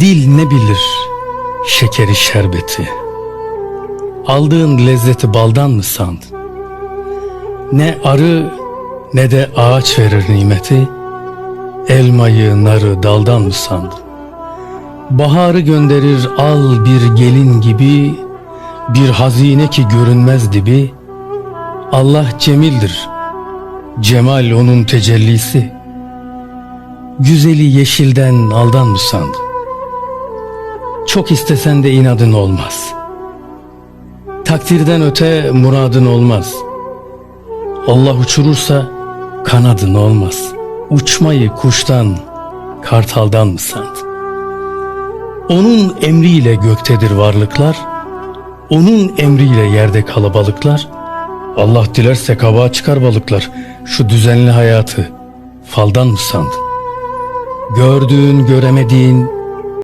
Dil ne bilir şekeri şerbeti Aldığın lezzeti baldan mı sandın? Ne arı ne de ağaç verir nimeti Elmayı narı daldan mı sandın? Baharı gönderir al bir gelin gibi Bir hazine ki görünmez dibi Allah cemildir Cemal onun tecellisi Güzeli yeşilden aldan mı sandın? Çok istesen de inadın olmaz. Takdirden öte muradın olmaz. Allah uçurursa kanadın olmaz. Uçmayı kuştan, kartaldan mı sandın? Onun emriyle göktedir varlıklar, onun emriyle yerde kalabalıklar. Allah dilerse kabağa çıkar balıklar. Şu düzenli hayatı faldan mı sandın? Gördüğün göremediğin